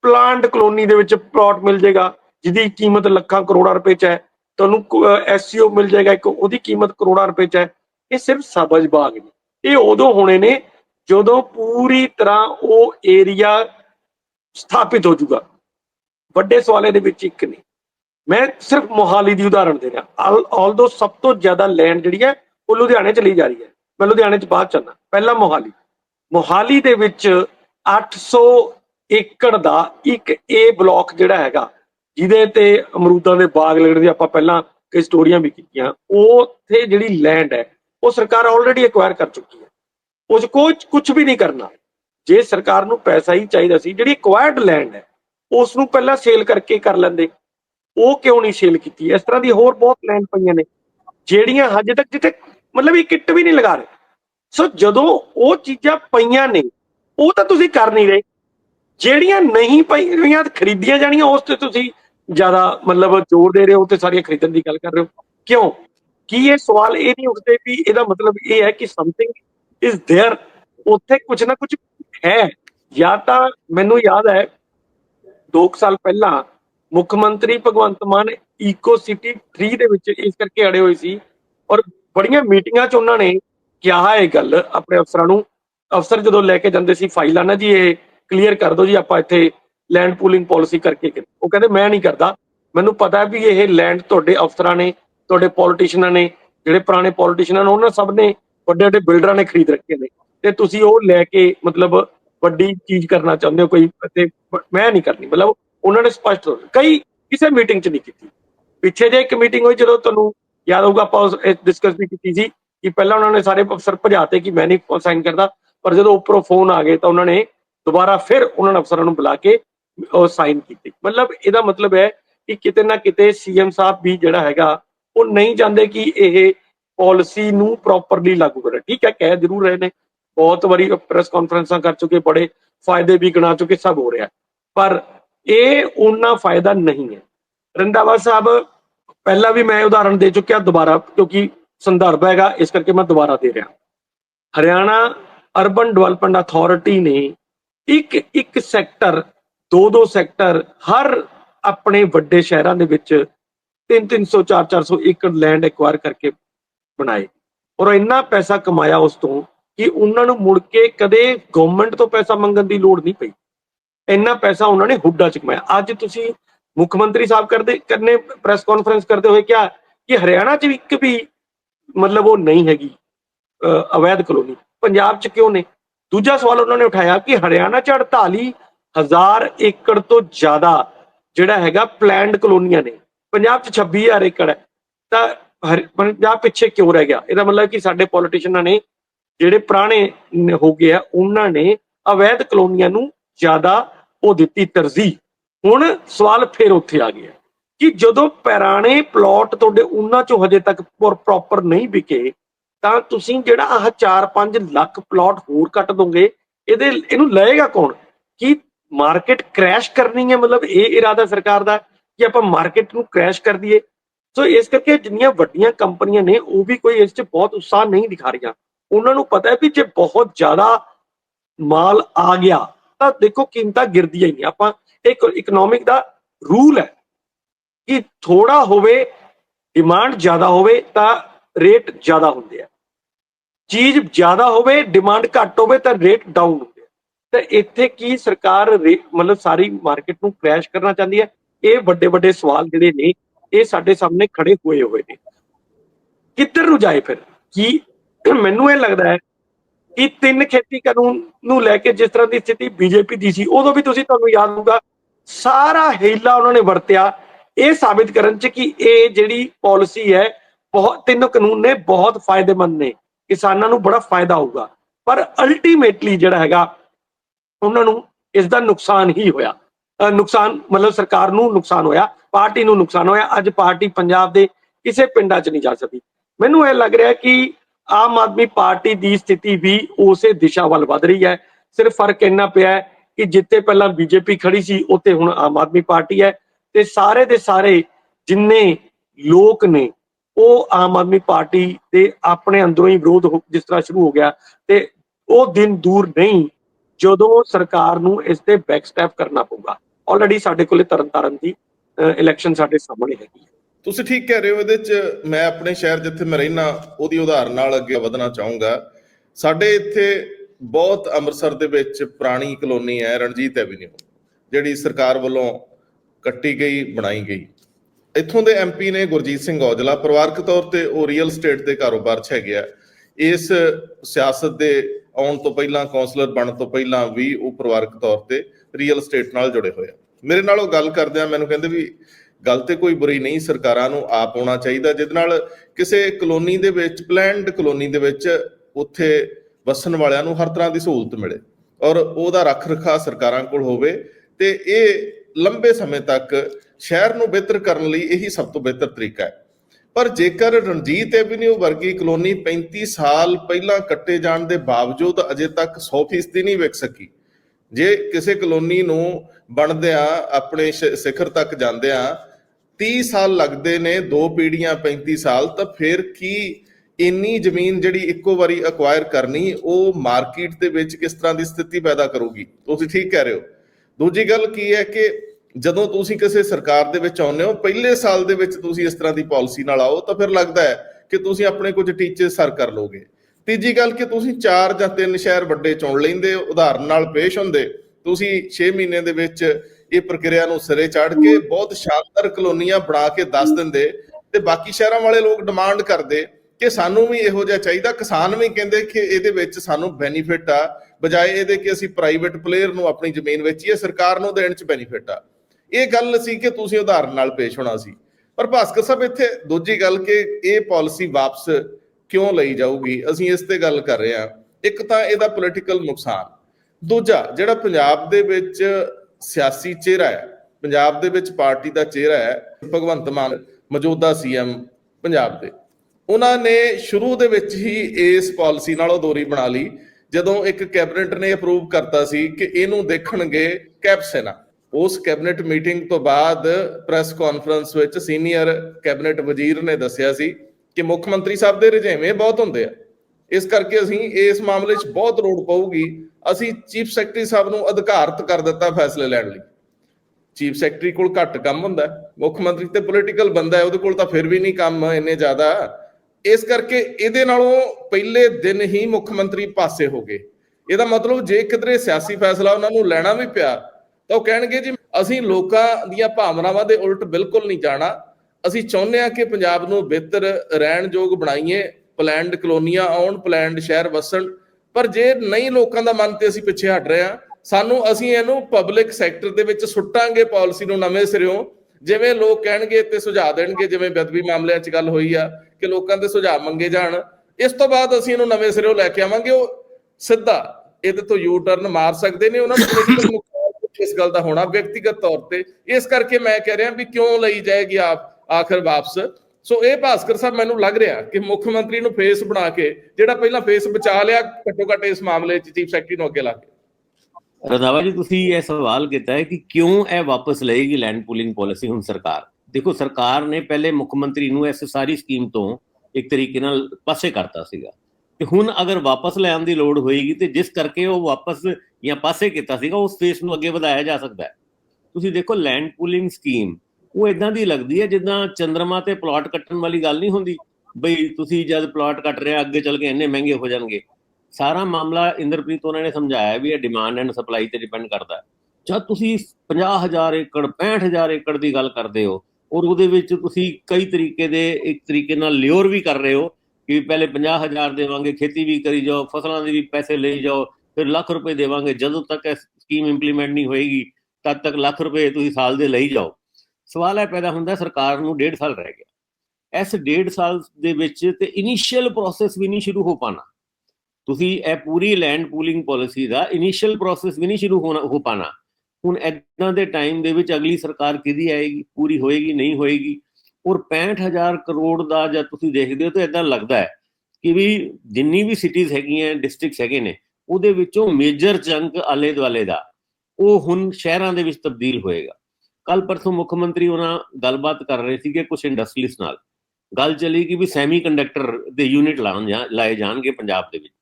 ਪਲਾਂਟ ਕਲੋਨੀ ਦੇ ਵਿੱਚ ਪਲਾਟ ਮਿਲ ਜਾਏਗਾ, ਜਿਹਦੀ ਕੀਮਤ ਲੱਖਾਂ ਕਰੋੜਾਂ ਰੁਪਏ ਚ ਹੈ। ਤੁਹਾਨੂੰ ਐਸਸੀਓ ਮਿਲ ਜਾਏਗਾ, ਇੱਕ ਉਹਦੀ ਕੀਮਤ ਕਰੋੜਾਂ ਰੁਪਏ ਚ ਹੈ। ਇਹ ਸਿਰਫ ਸਬਜ਼ ਬਾਗ ਨੇ। ਇਹ ਉਦੋਂ ਹੋਣੇ ਨੇ ਜਦੋਂ ਪੂਰੀ ਤਰ੍ਹਾਂ ਉਹ ਏਰੀਆ ਸਥਾਪਿਤ ਹੋ ਜਾਊਗਾ। ਵੱਡੇ ਸਵਾਲੇ ਦੇ ਵਿੱਚ ਇੱਕ ਨਹੀਂ। ਮੈਂ ਸਿਰਫ ਮੋਹਾਲੀ ਦੀ ਉਦਾਹਰਣ ਦੇ ਰਿਹਾ। ਆਲਦੋ ਸਭ ਤੋਂ ਜ਼ਿਆਦਾ ਲੈਂਡ ਜਿਹੜੀ ਹੈ, ਉਹ ਲੁਧਿਆਣੇ ਚ ਲਈ ਜਾ ਰਹੀ ਹੈ। ਮੈਂ ਲੁਧਿਆਣੇ ਚ ਬਾਅਦ ਚੱਲਣਾ ਪਹਿਲਾਂ ਮੋਹਾਲੀ। ਮੋਹਾਲੀ ਦੇ ਵਿੱਚ 800 ਏਕੜ ਦਾ ਇੱਕ ਏ ਬਲਾਕ ਜਿਹੜਾ ਹੈਗਾ, ਜਿਹਦੇ ਤੇ ਅਮਰੂਦਾਂ ਦੇ ਬਾਗ ਲੱਗਣ ਦੀ ਆਪਾਂ ਪਹਿਲਾਂ ਕਈ ਸਟੋਰੀਆਂ ਵੀ ਕੀਤੀਆਂ ਉਹ ਉੱਥੇ ਜਿਹੜੀ ਲੈਂਡ ਹੈ, ਉਹ ਸਰਕਾਰ ਆਲਰੇਡੀ ਐਕਵਾਇਰ ਕਰ ਚੁੱਕੀ ਹੈ। ਉਸ ਕੋਈ ਕੁਝ ਵੀ ਨਹੀਂ ਕਰਨਾ। ਜੇ ਸਰਕਾਰ ਨੂੰ ਪੈਸਾ ਹੀ ਚਾਹੀਦਾ ਸੀ, ਜਿਹੜੀ ਐਕਵਾਇਰਡ ਲੈਂਡ ਹੈ ਉਸ ਨੂੰ ਪਹਿਲਾਂ ਸੇਲ ਕਰਕੇ ਕਰ ਲੈਂਦੇ। ਉਹ ਕਿਉਂ ਨਹੀਂ ਸੇਲ ਕੀਤੀ? ਇਸ ਤਰ੍ਹਾਂ ਦੀ ਹੋਰ ਬਹੁਤ ਲੈਂਡ ਪਈਆਂ ਨੇ, ਜਿਹੜੀਆਂ ਹਜੇ ਤੱਕ ਜਿੱਥੇ ਮਤਲਬ ਇਹ ਕਿੱਟ ਵੀ ਨਹੀਂ ਲਗਾ ਰਹੇ। ਸੋ ਜਦੋਂ ਉਹ ਚੀਜ਼ਾਂ ਪਈਆਂ ਨੇ ਉਹ ਤਾਂ ਤੁਸੀਂ ਕਰ ਨਹੀਂ ਰਹੇ ਜਿਹੜੀਆਂ ਨਹੀਂ ਪਈਆਂ ਖਰੀਦੀਆਂ ਜਾਣੀਆਂ ਉਸ ਤੇ ਤੁਸੀਂ ਜ਼ਿਆਦਾ ਮਤਲਬ ਜ਼ੋਰ ਦੇ ਰਹੇ ਹੋ ਤੇ ਸਾਰੀਆਂ ਖਰੀਦਣ ਦੀ ਗੱਲ ਕਰ ਰਹੇ ਹੋ ਕਿਉਂ ਕੀ ਇਹ ਸਵਾਲ ਇਹ ਨਹੀਂ ਉੱਠਦੇ ਵੀ ਇਹਦਾ ਮਤਲਬ ਇਹ ਹੈ ਕਿ ਸਮਥਿੰਗ ਇਜ਼ देयर ਉੱਥੇ ਕੁਝ ਨਾ ਕੁਝ ਹੈ ਜਾਂ ਤਾਂ ਮੈਨੂੰ ਯਾਦ ਹੈ 2 ਸਾਲ ਪਹਿਲਾਂ ਮੁੱਖ ਮੰਤਰੀ ਭਗਵੰਤ ਮਾਨ ਈਕੋ ਸਿਟੀ 3 ਦੇ ਵਿੱਚ ਇਸ ਕਰਕੇ ਅੜੇ ਹੋਏ ਸੀ ਔਰ ਬੜੀਆਂ ਮੀਟਿੰਗਾਂ 'ਚ ਉਹਨਾਂ ਨੇ ਕਿਹਾ ਇਹ ਗੱਲ ਆਪਣੇ ਅਫਸਰਾਂ ਨੂੰ ਅਫਸਰ ਜਦੋਂ ਲੈ ਕੇ ਜਾਂਦੇ ਸੀ ਫਾਈਲਾਂ, ਨਾ ਜੀ ਇਹ ਕਲੀਅਰ ਕਰ ਦਿਓ ਜੀ, ਆਪਾਂ ਇੱਥੇ ਲੈਂਡ ਪੂਲਿੰਗ ਪਾਲਿਸੀ ਕਰਕੇ ਉਹ ਕਹਿੰਦੇ, ਮੈਂ ਨਹੀਂ ਕਰਦਾ। ਮੈਨੂੰ ਪਤਾ ਵੀ ਇਹ ਲੈਂਡ ਤੁਹਾਡੇ ਅਫਸਰਾਂ ਨੇ, ਤੁਹਾਡੇ ਪੋਲੀਟੀਸ਼ੀਅਨਾਂ ਨੇ, ਜਿਹੜੇ ਪੁਰਾਣੇ ਪੋਲੀਟੀਸ਼ੀਅਨਾਂ ਨੇ, ਉਹਨਾਂ ਸਭ ਨੇ ਵੱਡੇ ਵੱਡੇ ਬਿਲਡਰਾਂ ਨੇ ਖਰੀਦ ਰੱਖੇ ਨੇ। ਤੇ ਤੁਸੀਂ ਉਹ ਲੈ ਕੇ ਮਤਲਬ ਵੱਡੀ ਚੀਜ਼ ਕਰਨਾ ਚਾਹੁੰਦੇ ਹੋ ਕੋਈ, ਤੇ ਮੈਂ ਨਹੀਂ ਕਰਨੀ। ਮਤਲਬ ਉਹਨਾਂ ਨੇ ਸਪਸ਼ਟ ਕਈ ਕਿਸੇ ਮੀਟਿੰਗ 'ਚ ਨਹੀਂ ਕੀਤੀ। ਪਿੱਛੇ ਜੇ ਇੱਕ ਮੀਟਿੰਗ ਹੋਈ, ਜਦੋਂ ਤੁਹਾਨੂੰ ਯਾਦ ਹੋਊਗਾ, ਆਪਾਂ ਉਸ ਡਿਸਕਸ ਵੀ ਕੀਤੀ ਸੀ ਕਿ ਪਹਿਲਾਂ ਉਹਨਾਂ ਨੇ ਸਾਰੇ ਅਫਸਰ ਭਜਾਤੇ ਕਿ ਮੈਂ ਨਹੀਂ ਸਾਈਨ ਕਰਦਾ। ਪਰ ਜਦੋਂ ਉੱਪਰੋਂ ਫੋਨ ਆ ਗਏ ਤਾਂ ਉਹਨਾਂ ਨੇ ਦੁਬਾਰਾ ਫਿਰ ਉਹਨਾਂ ਨੇ ਅਫਸਰਾਂ ਨੂੰ ਬੁਲਾ ਕੇ ਉਹ ਸਾਈਨ ਕੀਤੀ। ਮਤਲਬ ਇਹਦਾ ਮਤਲਬ ਹੈ ਕਿ ਕਿਤੇ ਨਾ ਕਿਤੇ ਸੀਐਮ ਸਾਹਿਬ ਵੀ ਜਿਹੜਾ ਹੈਗਾ, ਉਹ ਨਹੀਂ ਚਾਹੁੰਦੇ ਕਿ ਇਹ ਪਾਲਿਸੀ ਨੂੰ ਪ੍ਰੋਪਰਲੀ ਲਾਗੂ ਕਰੇ। ਠੀਕ ਹੈ, ਕਹਿ ਜ਼ਰੂਰ ਰਹੇ ਨੇ। ਬਹੁਤ ਵਾਰੀ ਪ੍ਰੈਸ ਕਾਨਫਰੰਸਾਂ ਕਰ ਚੁੱਕੇ, ਬੜੇ ਫਾਇਦੇ ਵੀ ਗਿਣਾ ਚੁੱਕੇ, ਸਭ ਹੋ ਰਿਹਾ। ਪਰ ਇਹ ਉਹਨਾਂ ਫਾਇਦਾ ਨਹੀਂ ਹੈ। ਰੰਦਾਵਾ ਸਾਹਿਬ, ਪਹਿਲਾਂ ਵੀ ਮੈਂ ਉਦਾਹਰਣ ਦੇ ਚੁੱਕਿਆ ਦੁਬਾਰਾ, ਕਿਉਂਕਿ ਸੰਦਰਭ ਹੈਗਾ, ਇਸ ਕਰਕੇ ਮੈਂ ਦੁਬਾਰਾ ਦੇ ਰਿਹਾ। ਹਰਿਆਣਾ ਅਰਬਨ ਡਿਵੈਲਪਮੈਂਟ ਅਥਾਰਟੀ ਨੇ ਇੱਕ ਇੱਕ ਸੈਕਟਰ, ਦੋ ਦੋ ਸੈਕਟਰ ਹਰ ਆਪਣੇ ਵੱਡੇ ਸ਼ਹਿਰਾਂ ਦੇ ਵਿੱਚ 3 300 4 400 ਏਕੜ ਲੈਂਡ ਐਕਵਾਇਰ ਕਰਕੇ ਬਣਾਏ। ਔਰ ਇੰਨਾ ਪੈਸਾ ਕਮਾਇਆ ਉਸ ਤੋਂ ਕਿ ਉਹਨਾਂ ਨੂੰ ਮੁੜ ਕੇ ਕਦੇ ਗਵਰਨਮੈਂਟ ਤੋਂ ਪੈਸਾ ਮੰਗਣ ਦੀ ਲੋੜ ਨਹੀਂ ਪਈ। ਇੰਨਾ ਪੈਸਾ ਉਹਨਾਂ ਨੇ ਹੁੱਡਾ ਚ ਕਮਾਇਆ। ਅੱਜ ਤੁਸੀਂ ਮੁੱਖ ਮੰਤਰੀ ਸਾਹਿਬ ਕਰਦੇ, ਕਰਨੇ ਪ੍ਰੈਸ ਕਾਨਫਰੰਸ ਕਰਦੇ ਹੋਏ ਕਿਹਾ ਕਿ ਹਰਿਆਣਾ ਚ ਵੀ ਇੱਕ ਵੀ ਮਤਲਬ ਉਹ ਨਹੀਂ ਹੈਗੀ ਅਵੈਧ ਕਲੋਨੀ ਪੰਜਾਬ ਚ ਕਿਉਂ ਨੇ ਦੂਜਾ ਸਵਾਲ ਉਹਨਾਂ ਨੇ ਉਠਾਇਆ ਕਿ ਹਰਿਆਣਾ ਚ 48000 ਏਕੜ ਤੋਂ ਜ਼ਿਆਦਾ ਜਿਹੜਾ ਹੈਗਾ ਪਲੈਂਡ ਕਲੋਨੀਆਂ ਨੇ। ਪੰਜਾਬ ਚ 26000 ਏਕੜ ਹੈ। ਤਾਂ ਹਰ- ਪੰਜਾਬ ਪਿੱਛੇ ਕਿਉਂ ਰਹਿ ਗਿਆ? ਇਹਦਾ ਮਤਲਬ ਕਿ ਸਾਡੇ ਪੋਲੀਟੀਸ਼ੀਅਨਾਂ ਨੇ ਜਿਹੜੇ ਪੁਰਾਣੇ ਹੋ ਗਏ ਆ, ਉਹਨਾਂ ਨੇ ਅਵੈਧ ਕਲੋਨੀਆਂ ਨੂੰ ਜ਼ਿਆਦਾ ਉਹ ਦਿੱਤੀ ਤਰਜੀਹ। ਹੁਣ ਸਵਾਲ ਫੇਰ ਉੱਥੇ ਆ ਗਿਆ ਕਿ ਜਦੋਂ ਪੁਰਾਣੇ ਪਲਾਟ ਤੁਹਾਡੇ ਉਹਨਾਂ ਚੋਂ ਹਜੇ ਤੱਕ ਪ੍ਰੋਪਰ ਨਹੀਂ ਵਿਕੇ ਤਾਂ ਤੁਸੀਂ ਜਿਹੜਾ ਆਹ 4-5 ਲੱਖ ਪਲਾਟ ਹੋਰ ਕੱਟ ਦੋਗੇ, ਇਹਦੇ ਇਹਨੂੰ ਲਏਗਾ ਕੌਣ? ਕੀ ਮਾਰਕੀਟ ਕ੍ਰੈਸ਼ ਕਰਨੀ ਹੈ? ਮਤਲਬ ਇਹ ਇਰਾਦਾ ਸਰਕਾਰ ਦਾ ਕਿ ਆਪਾਂ ਮਾਰਕੀਟ ਨੂੰ ਕ੍ਰੈਸ਼ ਕਰ ਦਈਏ। ਸੋ ਇਸ ਕਰਕੇ ਜਿੰਨੀਆਂ ਵੱਡੀਆਂ ਕੰਪਨੀਆਂ ਨੇ, ਉਹ ਵੀ ਕੋਈ ਇਸ 'ਚ ਬਹੁਤ ਉਤਸ਼ਾਹ ਨਹੀਂ ਦਿਖਾ ਰਹੀਆਂ। ਉਹਨਾਂ ਨੂੰ ਪਤਾ ਹੈ ਵੀ ਜੇ ਬਹੁਤ ਜ਼ਿਆਦਾ ਮਾਲ ਆ ਗਿਆ, ਤਾਂ ਦੇਖੋ ਕੀਮਤਾਂ ਗਿਰਦੀਆਂ ਹੀ ਆਪਾਂ ਇੱਕ ਇਕਨੋਮਿਕ ਦਾ ਰੂਲ ਹੈ ਕਿ ਥੋੜਾ ਹੋਵੇ ਡਿਮਾਂਡ ਜ਼ਿਆਦਾ ਹੋਵੇ, ਤਾਂ ਰੇਟ ਜ਼ਿਆਦਾ ਹੁੰਦੇ ਆ। ਚੀਜ਼ ਜ਼ਿਆਦਾ ਹੋਵੇ ਡਿਮਾਂਡ ਘੱਟ ਹੋਵੇ ਤਾਂ ਰੇਟ ਡਾਊਨ ਹੁੰਦੇ ਆ। ਤੇ ਇੱਥੇ ਕੀ ਸਰਕਾਰ ਰੇ- ਮਤਲਬ ਸਾਰੀ ਮਾਰਕੀਟ ਨੂੰ ਕ੍ਰੈਸ਼ ਕਰਨਾ ਚਾਹੁੰਦੀ ਹੈ? ਇਹ ਵੱਡੇ ਵੱਡੇ ਸਵਾਲ ਜਿਹੜੇ ਨੇ, ਇਹ ਸਾਡੇ ਸਾਹਮਣੇ ਖੜੇ ਹੋਏ ਹੋਏ ਨੇ। ਕਿੱਧਰ ਨੂੰ ਜਾਏ ਫਿਰ? ਕੀ [CLEARS THROAT] ਮੈਨੂੰ ਇਹ ਲੱਗਦਾ ਹੈ ਕਿ ਤਿੰਨ ਖੇਤੀ ਕਾਨੂੰਨ ਨੂੰ ਲੈ ਕੇ ਜਿਸ ਤਰ੍ਹਾਂ ਦੀ ਸਥਿਤੀ ਬੀਜੇਪੀ ਦੀ ਸੀ, ਉਦੋਂ ਵੀ ਤੁਸੀਂ ਤੁਹਾਨੂੰ ਯਾਦ ਹੋਊਗਾ, ਸਾਰਾ ਹੀਲਾ ਉਹਨਾਂ ਨੇ ਵਰਤਿਆ। ਇਹ ਸਾਬਿਤ ਕਰਨ ਚ ਕਿ ਇਹ ਜਿਹੜੀ ਪਾਲਿਸੀ ਹੈ ਬਹੁਤ ਤਿੰਨ ਕਾਨੂੰਨ ਨੇ ਬਹੁਤ ਫਾਇਦੇਮੰਦ ਨੇ। ਕਿਸਾਨਾਂ ਨੂੰ ਬੜਾ ਫਾਇਦਾ ਹੋਊਗਾ। ਪਰ ਅਲਟੀਮੇਟਲੀ ਜਿਹੜਾ ਹੈਗਾ, ਉਹਨਾਂ ਨੂੰ ਇਸ ਦਾ ਨੁਕਸਾਨ ਹੀ ਹੋਇਆ। ਨੁਕਸਾਨ ਮਤਲਬ ਸਰਕਾਰ ਨੂੰ ਨੁਕਸਾਨ ਹੋਇਆ, ਪਾਰਟੀ ਨੂੰ ਨੁਕਸਾਨ ਹੋਇਆ। ਅੱਜ ਪਾਰਟੀ ਪੰਜਾਬ ਦੇ ਕਿਸੇ ਪਿੰਡਾਂ 'ਚ ਨਹੀਂ ਜਾ ਸਕਦੀ ਮੈਨੂੰ ਇਹ ਲੱਗ ਰਿਹਾ ਕਿ ਆਮ ਆਦਮੀ ਪਾਰਟੀ ਦੀ ਸਥਿਤੀ ਵੀ ਉਸੇ ਦਿਸ਼ਾ ਵੱਲ ਵਧ ਰਹੀ ਹੈ। ਸਿਰਫ ਫ਼ਰਕ ਇੰਨਾ ਪਿਆ ਹੈ ਕਿ ਜਿੱਥੇ ਪਹਿਲਾਂ ਬੀਜੇਪੀ ਖੜੀ ਸੀ, ਉੱਥੇ ਹੁਣ ਆਮ ਆਦਮੀ ਪਾਰਟੀ ਹੈ। ਤੇ ਸਾਰੇ ਦੇ ਸਾਰੇ ਜਿੰਨੇ ਲੋਕ ਨੇ ਉਹ ਆਮ ਆਦਮੀ ਪਾਰਟੀ ਦੇ ਆਪਣੇ ਅੰਦਰੋਂ ਹੀ ਵਿਰੋਧ ਜਿਸ ਤਰ੍ਹਾਂ ਸ਼ੁਰੂ ਹੋ ਗਿਆ ਤੇ ਉਹ ਦਿਨ ਦੂਰ ਨਹੀਂ ਜਦੋਂ ਸਰਕਾਰ ਨੂੰ ਇਸ ਤੇ ਬੈਕ ਸਟੈਪ ਕਰਨਾ ਪਊਗਾ। ਆਲਰੇਡੀ ਸਾਡੇ ਕੋਲੇ ਤਰਨਤਾਰਨ ਦੀ ਇਲੈਕਸ਼ਨ ਸਾਡੇ ਸਾਹਮਣੇ ਹੈਗੀ ਹੈ। ਤੁਸੀਂ ਠੀਕ ਕਹਿ ਰਹੇ ਹੋ ਇਹਦੇ ਚ। ਮੈਂ ਆਪਣੇ ਸ਼ਹਿਰ ਜਿੱਥੇ ਮੈਂ ਰਹਿਣਾ ਉਹਦੀ ਉਦਾਹਰਨ ਨਾਲ ਅੱਗੇ ਵਧਣਾ ਚਾਹੂੰਗਾ। ਸਾਡੇ ਇੱਥੇ ਬਹੁਤ ਅੰਮ੍ਰਿਤਸਰ ਦੇ ਵਿੱਚ ਪੁਰਾਣੀ ਕਲੋਨੀ ਹੈ ਰਣਜੀਤ ਐਵੀਨਿਊ, ਜਿਹੜੀ ਸਰਕਾਰ ਵੱਲੋਂ ਕੱਟੀ ਗਈ, ਬਣਾਈ ਗਈ। ਇੱਥੋਂ ਦੇ ਐਮਪੀ ਨੇ ਗੁਰਜੀਤ ਸਿੰਘ ਔਜਲਾ ਪਰਿਵਾਰਕ ਤੌਰ ਤੇ ਉਹ ਰੀਅਲ ਸਟੇਟ ਦੇ ਕਾਰੋਬਾਰ 'ਚ ਹੈਗੇ ਆ। ਇਸ ਸਿਆਸਤ ਦੇ ਆਉਣ ਤੋਂ ਪਹਿਲਾਂ ਕਾਉਂਸਲਰ ਬਣਨ ਤੋਂ ਪਹਿਲਾਂ ਵੀ ਉਹ ਪਰਿਵਾਰਕ ਤੌਰ ਤੇ ਰੀਅਲ ਸਟੇਟ ਨਾਲ ਜੁੜੇ ਹੋਏ ਆ। ਮੇਰੇ ਨਾਲ ਉਹ ਗੱਲ ਕਰਦੇ ਆ, ਮੈਨੂੰ ਕਹਿੰਦੇ ਵੀ ਗੱਲ ਤੇ ਕੋਈ ਬੁਰੀ ਨਹੀਂ, ਸਰਕਾਰਾਂ ਨੂੰ ਆਪ ਆਉਣਾ ਚਾਹੀਦਾ, ਜਿਹਦੇ ਨਾਲ ਕਿਸੇ ਕਲੋਨੀ ਦੇ ਵਿੱਚ ਪਲੈਨਡ ਕਲੋਨੀ ਦੇ ਵਿੱਚ ਉੱਥੇ ਵਸਣ ਵਾਲਿਆਂ ਨੂੰ ਹਰ ਤਰ੍ਹਾਂ ਦੀ ਸਹੂਲਤ ਮਿਲੇ। ਔਰ ਉਹਦਾ ਰੱਖ ਰਖਾ ਸਰਕਾਰਾਂ ਕੋਲ ਹੋਵੇ ਤੇ ਇਹ ਲੰਬੇ ਸਮੇਂ ਤੱਕ ਸ਼ਹਿਰ ਨੂੰ ਬਿਹਤਰ ਕਰਨ ਲਈ ਇਹੀ ਸਭ ਤੋਂ ਬਿਹਤਰ ਤਰੀਕਾ ਹੈ। ਪਰ ਜੇਕਰ ਰਣਜੀਤ ਐਵੀਨਿਊ ਵਰਗੀ ਕਲੋਨੀ 35 ਸਾਲ ਪਹਿਲਾਂ ਕੱਟੇ ਜਾਣ ਦੇ ਬਾਵਜੂਦ ਅਜੇ ਤੱਕ 100% ਨਹੀਂ ਵਿਕ ਸਕੀ, ਜੇ ਕਿਸੇ ਕਲੋਨੀ ਨੂੰ ਬਣਦਿਆਂ ਆਪਣੇ ਸਿਖਰ ਤੱਕ ਜਾਂਦਿਆਂ 30 ਸਾਲ ਲੱਗਦੇ ਨੇ, ਦੋ ਪੀੜ੍ਹੀਆਂ 35 ਸਾਲ, ਤਾਂ ਫਿਰ ਕੀ ਇੰਨੀ ਜ਼ਮੀਨ ਜਿਹੜੀ ਇੱਕੋ ਵਾਰੀ ਅਕਵਾਇਰ ਕਰਨੀ, ਉਹ ਮਾਰਕੀਟ ਦੇ ਵਿੱਚ ਕਿਸ ਤਰ੍ਹਾਂ ਦੀ ਸਥਿਤੀ ਪੈਦਾ ਕਰੂਗੀ? ਤੁਸੀਂ ਠੀਕ ਕਹਿ ਰਹੇ ਹੋ। ਦੂਜੀ ਗੱਲ ਕੀ ਹੈ ਕਿ ਜਦੋਂ ਤੁਸੀਂ ਕਿਸੇ ਸਰਕਾਰ ਦੇ ਵਿੱਚ ਆਉਂਦੇ ਹੋ, ਪਹਿਲੇ ਸਾਲ ਦੇ ਵਿੱਚ ਤੁਸੀਂ ਇਸ ਤਰ੍ਹਾਂ ਦੀ ਪਾਲਿਸੀ ਨਾਲ ਆਓ, ਤਾਂ ਫਿਰ ਲੱਗਦਾ ਹੈ ਕਿ ਤੁਸੀਂ ਆਪਣੇ ਕੁਝ ਟੀਚੇ ਸਰ ਕਰ ਲੋਗੇ ਤੀਜੀ ਗੱਲ ਕਿ ਤੁਸੀਂ ਚਾਰ ਜਾਂ ਤਿੰਨ ਸ਼ਹਿਰ ਵੱਡੇ ਚੁਣ ਲੈਂਦੇ, ਉਦਾਹਰਨ ਨਾਲ ਪੇਸ਼ ਹੁੰਦੇ। ਤੁਸੀਂ 6 ਮਹੀਨੇ ਦੇ ਵਿੱਚ ਇਹ ਪ੍ਰਕਿਰਿਆ ਨੂੰ ਸਿਰੇ ਚੜ੍ਹ ਕੇ ਬਹੁਤ ਸ਼ਾਨਦਾਰ ਕਲੋਨੀਆਂ ਬਣਾ ਕੇ ਦੱਸ ਦਿੰਦੇ ਤੇ ਬਾਕੀ ਸ਼ਹਿਰਾਂ ਵਾਲੇ ਲੋਕ ਡਿਮਾਂਡ ਕਰਦੇ। ਕਿ ਸਾਨੂੰ ਵੀ ਇਹੋ ਜਿਹਾ ਚਾਹੀਦਾ। ਕਿਸਾਨ ਵੀ ਕਹਿੰਦੇ ਕਿ ਇਹਦੇ ਵਿੱਚ ਸਾਨੂੰ ਬੈਨੀਫਿਟ ਆ, ਬਜਾਏ ਇਹਦੇ ਕਿ ਅਸੀਂ ਪ੍ਰਾਈਵੇਟ ਪਲੇਅਰ ਨੂੰ ਆਪਣੀ ਜ਼ਮੀਨ ਵੇਚੀਏ, ਸਰਕਾਰ ਨੂੰ ਦੇਣ ਚ ਬੈਨੀਫਿਟ ਆ। ਇਹ ਗੱਲ ਸੀ ਕਿ ਤੁਸੀਂ ਉਦਾਹਰਨ ਨਾਲ ਪੇਸ਼ ਹੋਣਾ ਸੀ। ਪਰ ਭਾਸਕਰ ਸਾਹਿਬ, ਇੱਥੇ ਦੂਜੀ ਗੱਲ ਕਿ ਇਹ ਪਾਲਿਸੀ ਵਾਪਸ ਕਿਉਂ ਲਈ ਜਾਊਗੀ? ਅਸੀਂ ਇਸ ਤੇ ਗੱਲ ਕਰ ਰਹੇ ਹਾਂ। ਇੱਕ ਤਾਂ ਇਹਦਾ ਪੋਲੀਟੀਕਲ ਨੁਕਸਾਨ। ਦੂਜਾ, ਜਿਹੜਾ ਪੰਜਾਬ ਦੇ ਵਿੱਚ ਸਿਆਸੀ ਚਿਹਰਾ ਹੈ, ਪੰਜਾਬ ਦੇ ਵਿੱਚ ਪਾਰਟੀ ਦਾ ਚਿਹਰਾ ਹੈ, ਭਗਵੰਤ ਮਾਨ ਮੌਜੂਦਾ ਸੀਐਮ ਪੰਜਾਬ ਦੇ। ਉਹਨਾਂ ਨੇ ਸ਼ੁਰੂ ਦੇ ਵਿੱਚ ਹੀ ਇਸ ਪਾਲਿਸੀ ਨਾਲੋਂ ਦੋਰੀ ਬਣਾ ਲਈ, ਜਦੋਂ ਇੱਕ ਕੈਬਨਿਟ ਨੇ ਅਪਰੂਵ ਕਰਤਾ ਸੀ ਕਿ ਇਹਨੂੰ ਦੇਖਣਗੇ ਕੈਪਸੈਨਾ ਉਸ ਕੈਬਨਿਟ ਮੀਟਿੰਗ ਤੋਂ ਬਾਅਦ ਪ੍ਰੈਸ ਕਾਨਫਰੰਸ ਵਿੱਚ ਸੀਨੀਅਰ ਕੈਬਨਿਟ ਵਜ਼ੀਰ ਨੇ ਦੱਸਿਆ ਸੀ ਕਿ ਮੁੱਖ ਮੰਤਰੀ ਸਾਹਿਬ ਦੇ ਰੁਝੇਵੇਂ ਬਹੁਤ ਹੁੰਦੇ ਆ। ਇਸ ਕਰਕੇ ਅਸੀਂ ਇਸ ਮਾਮਲੇ 'ਚ ਬਹੁਤ ਲੋੜ ਪਊਗੀ। ਅਸੀਂ ਚੀਫ ਸੈਕਟਰੀ ਸਾਹਿਬ ਨੂੰ ਅਧਿਕਾਰਤ ਕਰ ਦਿੱਤਾ ਫੈਸਲੇ ਲੈਣ ਲਈ। ਚੀਫ ਸੈਕਟਰੀ ਕੋਲ ਘੱਟ ਕੰਮ ਹੁੰਦਾ। ਮੁੱਖ ਮੰਤਰੀ ਤੇ ਪੋਲੀਟੀਕਲ ਬੰਦਾ ਹੈ, ਉਹਦੇ ਕੋਲ ਤਾਂ ਫਿਰ ਵੀ ਨਹੀਂ ਕੰਮ ਇੰਨੇ ਜ਼ਿਆਦਾ। ਇਸ ਕਰਕੇ ਇਹਦੇ ਨਾਲੋਂ ਪਹਿਲੇ ਦਿਨ ਹੀ ਮੁੱਖ ਮੰਤਰੀ ਪਾਸੇ ਹੋ ਗਏ। ਇਹਦਾ ਮਤਲਬ ਜੇ ਕਿਧਰੇ ਸਿਆਸੀ ਫੈਸਲਾ ਉਹਨਾਂ ਨੂੰ ਲੈਣਾ ਵੀ ਪਿਆ, ਤਾਂ ਉਹ ਕਹਿਣਗੇ ਜੀ, ਅਸੀਂ ਲੋਕਾਂ ਦੀਆਂ ਭਾਵਨਾਵਾਂ ਦੇ ਉਲਟ ਬਿਲਕੁਲ ਨਹੀਂ ਜਾਣਾ। ਅਸੀਂ ਚਾਹੁੰਦੇ ਹਾਂ ਕਿ ਪੰਜਾਬ ਨੂੰ ਬਿਹਤਰ, ਰਹਿਣਯੋਗ ਬਣਾਈਏ। ਪਲੈਨਡ ਕਲੋਨੀਆਂ ਆਉਣ, ਪਲੈਨਡ ਸ਼ਹਿਰ ਵਸਣ। ਪਰ ਜੇ ਨਹੀਂ ਲੋਕਾਂ ਦਾ ਮਨ ਤੇ ਅਸੀਂ ਪਿੱਛੇ ਹਟ ਰਹੇ ਹਾਂ, ਸਾਨੂੰ ਅਸੀਂ ਇਹਨੂੰ ਪਬਲਿਕ ਸੈਕਟਰ ਦੇ ਵਿੱਚ ਸੁੱਟਾਂਗੇ, ਪਾਲਿਸੀ ਨੂੰ ਨਵੇਂ ਸਿਰਿਓਂ। ਜਿਵੇਂ ਲੋਕ ਕਹਿਣਗੇ ਤੇ ਸੁਝਾਅ ਦੇਣਗੇ, ਜਿਵੇਂ ਬਦਵੀ ਮਾਮਲਿਆਂ 'ਚ ਗੱਲ ਹੋਈ ਆ, ਕਿ ਲੋਕਾਂ ਦੇ ਸੁਝਾਅ ਮੰਗੇ ਜਾਣ। ਇਸ ਤੋਂ ਬਾਅਦ ਅਸੀਂ ਇਹਨੂੰ ਨਵੇਂ ਸਿਰਿਓਂ ਲੈ ਕੇ ਆਵਾਂਗੇ, ਉਹ ਸਿੱਧਾ ਇਹਦੇ ਤੋਂ ਯੂ ਟਰਨ ਮਾਰ ਸਕਦੇ ਨੇ, ਉਹਨਾਂ ਨੂੰ ਪੋਲੀਟੀਕਲ ਇਸ ਗੱਲ ਦਾ ਹੋਣਾ, ਵਿਅਕਤੀਗਤ ਤੌਰ ਤੇ। ਇਸ ਕਰਕੇ ਮੈਂ ਕਹਿ ਰਿਹਾ ਵੀ ਕਿਉਂ ਲਈ ਜਾਏਗੀ ਆਪ ਆਖਰ ਵਾਪਸ? ਸੋ ਇਹ ਭਾਸਕਰ ਸਾਹਿਬ ਮੈਨੂੰ ਲੱਗ ਰਿਹਾ ਕਿ ਮੁੱਖ ਮੰਤਰੀ ਨੂੰ ਫੇਸ ਬਣਾ ਕੇ, ਜਿਹੜਾ ਪਹਿਲਾਂ ਫੇਸ ਬਚਾ ਲਿਆ, ਘੱਟੋ ਘੱਟ ਇਸ ਮਾਮਲੇ 'ਚ ਚੀਫ ਸੈਕਟਰੀ ਨੂੰ ਅੱਗੇ ਲਾ ਕੇ। ਰਧਾਵਾ ਜੀ, ਤੁਸੀਂ ਇਹ ਸਵਾਲ ਕੀਤਾ ਹੈ ਕਿ ਕਿਉਂ ਇਹ ਵਾਪਸ ਲਏਗੀ ਲੈਂਡ ਪੂਲਿੰਗ ਪਾਲਿਸੀ ਹੁਣ ਸਰਕਾਰ? ਦੇਖੋ, ਸਰਕਾਰ ਨੇ ਪਹਿਲੇ ਮੁੱਖ ਮੰਤਰੀ ਨੂੰ ਇਸ ਸਾਰੀ ਸਕੀਮ ਤੋਂ ਇੱਕ ਤਰੀਕੇ ਨਾਲ ਪਾਸੇ ਕਰਤਾ ਸੀਗਾ। ਤੇ ਹੁਣ ਅਗਰ ਵਾਪਸ ਲੈਣ ਦੀ ਲੋੜ ਹੋਏਗੀ, ਤੇ ਜਿਸ ਕਰਕੇ ਉਹ ਵਾਪਸ ਜਾਂ ਪਾਸੇ ਕੀਤਾ ਸੀਗਾ ਉਸ ਫੇਸ ਨੂੰ ਅੱਗੇ ਵਧਾਇਆ ਜਾ ਸਕਦਾ ਹੈ। ਤੁਸੀਂ ਦੇਖੋ ਲੈਂਡ ਪੂਲਿੰਗ ਸਕੀਮ ਉਹ ਇਦਾਂ ਦੀ ਲੱਗਦੀ ਹੈ ਜਿੱਦਾਂ ਚੰ드ਰਮਾ ਤੇ ਪਲਾਟ ਕੱਟਣ ਵਾਲੀ ਗੱਲ ਨਹੀਂ ਹੁੰਦੀ। ਬਈ ਤੁਸੀਂ ਜਦ ਪਲਾਟ ਕੱਟ ਰਹੇ ਅੱਗੇ ਚੱਲ ਕੇ ਇੰਨੇ ਮਹਿੰਗੇ ਹੋ ਜਾਣਗੇ। ਸਾਰਾ ਮਾਮਲਾ ਇੰਦਰਪ੍ਰੀਤ ਉਹਨਾਂ ਨੇ ਸਮਝਾਇਆ ਵੀ ਇਹ ਡਿਮਾਂਡ ਐਂਡ ਸਪਲਾਈ ਤੇ ਡਿਪੈਂਡ ਕਰਦਾ ਹੈ। ਜਦ ਤੁਸੀਂ 50000 ਏਕੜ 65000 ਏਕੜ ਦੀ ਗੱਲ ਕਰਦੇ ਹੋ, ਔਰ ਉਹਦੇ ਵਿੱਚ ਤੁਸੀਂ ਕਈ ਤਰੀਕੇ ਦੇ, ਇੱਕ ਤਰੀਕੇ ਨਾਲ ਲਿਓਰ ਵੀ ਕਰ ਰਹੇ ਹੋ ਕਿ ਪਹਿਲੇ 50000 ਦੇਵਾਂਗੇ, ਖੇਤੀ ਵੀ ਕਰੀ ਜਾਓ, ਫਸਲਾਂ ਦੇ ਵੀ ਪੈਸੇ ਲਈ ਜਾਓ, ਫਿਰ ਲੱਖ ਰੁਪਏ ਦੇਵਾਂਗੇ। ਜਦੋਂ ਤੱਕ ਇਹ ਸਕੀਮ ਇੰਪਲੀਮੈਂਟ ਨਹੀਂ ਹੋਏਗੀ, ਤਦ ਤੱਕ ਲੱਖ ਰੁਪਏ ਤੁਸੀਂ ਸਾਲ ਦੇ ਲਈ ਜਾਓ। ਸਵਾਲ ਇਹ ਪੈਦਾ ਹੁੰਦਾ, ਸਰਕਾਰ ਨੂੰ ਡੇਢ ਸਾਲ ਰਹਿ ਗਿਆ। ਇਸ ਡੇਢ ਸਾਲ ਦੇ ਵਿੱਚ ਤੇ ਇਨੀਸ਼ੀਅਲ ਪ੍ਰੋਸੈਸ ਵੀ ਨਹੀਂ ਸ਼ੁਰੂ ਹੋ ਪਾਣਾ ਤੁਸੀਂ ਇਹ ਪੂਰੀ ਲੈਂਡ ਪੂਲਿੰਗ ਪਾਲਿਸੀ ਦਾ ਇਨੀਸ਼ੀਅਲ ਪ੍ਰੋਸੈਸ ਵੀ ਨਹੀਂ ਸ਼ੁਰੂ ਹੋਣਾ, ਹੋ ਪਾਣਾ। ਹੁਣ ਇਦਾਂ ਦੇ ਟਾਈਮ ਦੇ ਵਿੱਚ ਅਗਲੀ ਸਰਕਾਰ ਕਿਹਦੀ ਆਏਗੀ? ਪੂਰੀ ਹੋਏਗੀ, ਨਹੀਂ ਹੋਏਗੀ? ਔਰ 65000 ਕਰੋੜ ਦਾ ਜਦ ਤੁਸੀਂ ਦੇਖਦੇ ਹੋ ਤਾਂ ਇਦਾਂ ਲੱਗਦਾ ਹੈ ਕਿ ਵੀ ਜਿੰਨੀ ਵੀ ਸਿਟੀਜ਼ ਹੈਗੀਆਂ ਡਿਸਟ੍ਰਿਕਟਸ ਹੈਗੇ ਨੇ, ਉਹਦੇ ਵਿੱਚੋਂ ਮੇਜਰ ਚੰਕ ਆਲੇ ਦੁਆਲੇ ਦਾ, ਉਹ ਹੁਣ ਸ਼ਹਿਰਾਂ ਦੇ ਵਿੱਚ ਤਬਦੀਲ ਹੋਏਗਾ। ਕੱਲ ਪਰਸੋਂ ਮੁੱਖ ਮੰਤਰੀ ਉਹਨਾਂ ਗੱਲਬਾਤ ਕਰ ਰਹੇ ਸੀਗੇ ਕੁਝ ਇੰਡਸਟਰੀਜ਼ ਨਾਲ। ਗੱਲ ਚੱਲੀ ਕਿ ਵੀ ਸੈਮੀ ਕੰਡਕਟਰ ਦੇ ਯੂਨਿਟ ਲਾਉਣ ਜਾਂ, ਲਾਏ ਜਾਣਗੇ ਪੰਜਾਬ ਦੇ ਵਿੱਚ।